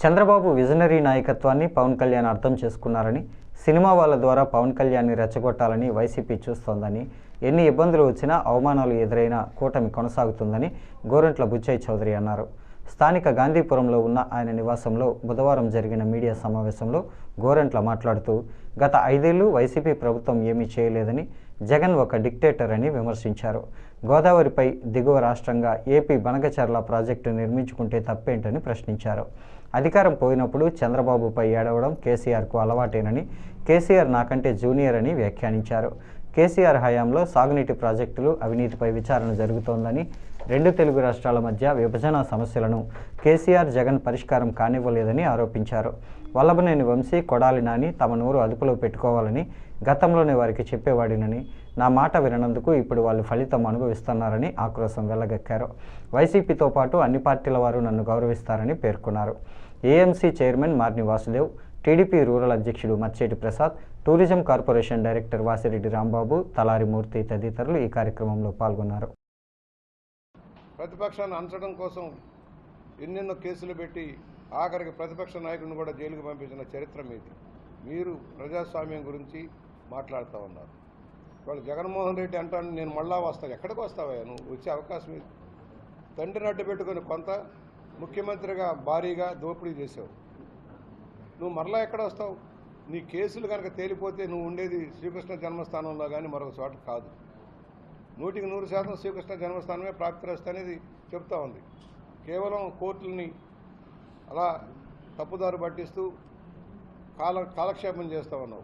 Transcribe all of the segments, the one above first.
Chandrababu visionary నాయకత్వాన్ని పవన్ కళ్యాణ్ అర్థం చేసుకున్నారని సినిమా వాళ్ళ ద్వారా పవన్ కళ్యాణ్ని రెచ్చగొట్టాలని వైసీపీ చూస్తోందని ఎన్ని ఇబ్బందులు వచ్చినా అవమానాలు ఎదురైనా కూటమి కొనసాగుతుందని గోరంట్ల బుచ్చయ్య చౌదరి అన్నారు. స్థానిక గాంధీపురంలో ఉన్న ఆయన నివాసంలో బుధవారం జరిగిన మీడియా సమావేశంలో గోరంట్ల మాట్లాడుతూ గత ఐదేళ్ళు వైసీపీ ప్రభుత్వం ఏమీ చేయలేదని జగన్ ఒక డిక్టేటర్ అని విమర్శించారు. గోదావరిపై దిగువ రాష్ట్రంగా ఏపీ బనగచర్ల ప్రాజెక్టు నిర్మించుకుంటే తప్పేంటని ప్రశ్నించారు. అధికారం పోయినప్పుడు చంద్రబాబుపై ఏడవడం కేసీఆర్కు అలవాటేనని కేసీఆర్ నాకంటే జూనియర్ అని వ్యాఖ్యానించారు. కేసీఆర్ హయాంలో సాగునీటి ప్రాజెక్టులు అవినీతిపై విచారణ జరుగుతోందని రెండు తెలుగు రాష్ట్రాల మధ్య విభజన సమస్యలను కేసీఆర్ జగన్ పరిష్కారం కానివ్వలేదని ఆరోపించారు. వల్లభనేని వంశీ కొడాలి నాని తమ నోరు అదుపులో పెట్టుకోవాలని గతంలోనే వారికి చెప్పేవాడినని నా మాట విననందుకు ఇప్పుడు వాళ్ళు ఫలితం అనుభవిస్తున్నారని ఆక్రోశం వెల్లగక్కారు వైసీపీతో పాటు అన్ని పార్టీల వారు నన్ను గౌరవిస్తారని పేర్కొన్నారు. AMC chairman Marni Vasudev TDP rural అధ్యక్షుడు Marcheti Prasad tourism corporation director Vasireddy Rambabu Talari Murthy తదితరులు ఈ కార్యక్రమంలో పాల్గొన్నారు. ప్రతిపక్షాన్ని అంచడం కోసం ఎన్నెన్నో కేసులు పెట్టి ఆఖరికి ప్రతిపక్ష నాయకుడిని కూడా జైలుకు పంపించిన చరిత్ర మీది. మీరు ప్రజాస్వామ్యం గురించి మాట్లాడుతూ ఉన్నారు. వాళ్ళు జగన్మోహన్ రెడ్డి అంటాను నేను మళ్ళా వస్తాను ఎక్కడికి వస్తావా నువ్వు? వచ్చే అవకాశం ఇది తండ్రిని అడ్డు పెట్టుకుని కొంత ముఖ్యమంత్రిగా భారీగా దోపిడీ చేసావు. నువ్వు మరలా ఎక్కడ వస్తావు? నీ కేసులు కనుక తేలిపోతే నువ్వు ఉండేది శ్రీకృష్ణ జన్మస్థానంలో కానీ మరొక చోట కాదు. నూటికి నూరు శాతం శ్రీకృష్ణ జన్మస్థానమే ప్రాప్తిరస్తు అనేది చెప్తా ఉంది. కేవలం కోర్టులని అలా తప్పుదారు పట్టిస్తూ కాల కాలక్షేపం చేస్తా ఉన్నావు.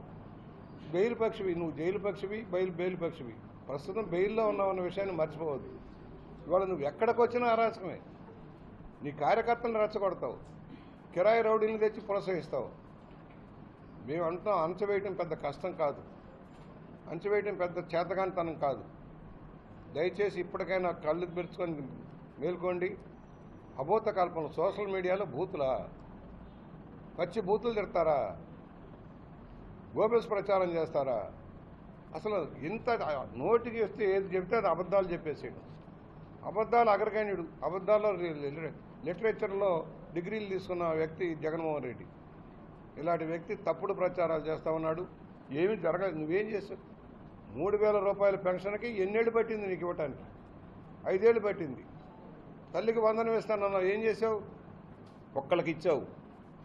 బెయిల్ పక్షివి నువ్వు జైలు పక్షివి బెయిల్ బెయిల్ పక్షివి. ప్రస్తుతం బెయిల్లో ఉన్నావు అన్న విషయాన్ని మర్చిపోవద్దు. ఇవాళ నువ్వు ఎక్కడికి వచ్చినా అరాచకమే. నీ కార్యకర్తలను రెచ్చగొడతావు. కిరాయి రౌడీని తెచ్చి ప్రోత్సహిస్తావు. మేము అంటున్నాం అంచవేయటం పెద్ద కష్టం కాదు. అంచవేయటం పెద్ద చేతగానితనం కాదు. దయచేసి ఇప్పటికైనా కళ్ళు పెరుచుకొని మేల్కోండి. అబోత కల్పన సోషల్ మీడియాలో బూతులా? పచ్చి బూతులు తిడతారా? గోబెల్స్ ప్రచారం చేస్తారా? అసలు ఇంత నోటికి వస్తే ఏది చెప్తే అది అబద్ధాలు చెప్పేసేయడం. అబద్ధాలు అగ్రగణ్యుడు అబద్ధాల్లో లిటరేచర్లో డిగ్రీలు తీసుకున్న వ్యక్తి జగన్మోహన్ రెడ్డి. ఇలాంటి వ్యక్తి తప్పుడు ప్రచారాలు చేస్తా ఉన్నాడు. ఏమీ జరగదు నువ్వేం చేసావు? మూడు వేల రూపాయల పెన్షన్కి ఎన్నేళ్ళు పట్టింది నీకు ఇవ్వటానికి? ఐదేళ్ళు పట్టింది. తల్లికి వందనం ఇస్తానన్నావు ఏం చేసావు? ఒక్కళ్ళకి ఇచ్చావు.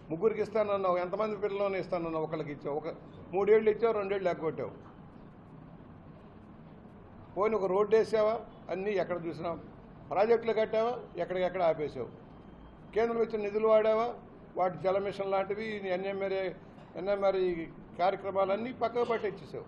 ముగ్గురికి ఇస్తానన్నావు ఎంతమంది పిల్లలను ఇస్తానన్నావు ఒకళ్ళకి ఇచ్చావు. ఒక మూడేళ్ళు ఇచ్చావు రెండేళ్ళు లేకపోయావు. పోయిన ఒక రోడ్డు వేసావా? అన్నీ ఎక్కడ చూసినావు? ప్రాజెక్టులు కట్టావా? ఎక్కడికెక్కడ ఆపేసావు కేంద్రం ఇచ్చిన నిధులు వాడావా? వాటి జల మిషన్ లాంటివి ఎన్ఎంఆర్ఏ ఎన్ఎంఆర్ఈ కార్యక్రమాలన్నీ పక్కకు పట్టించేసావు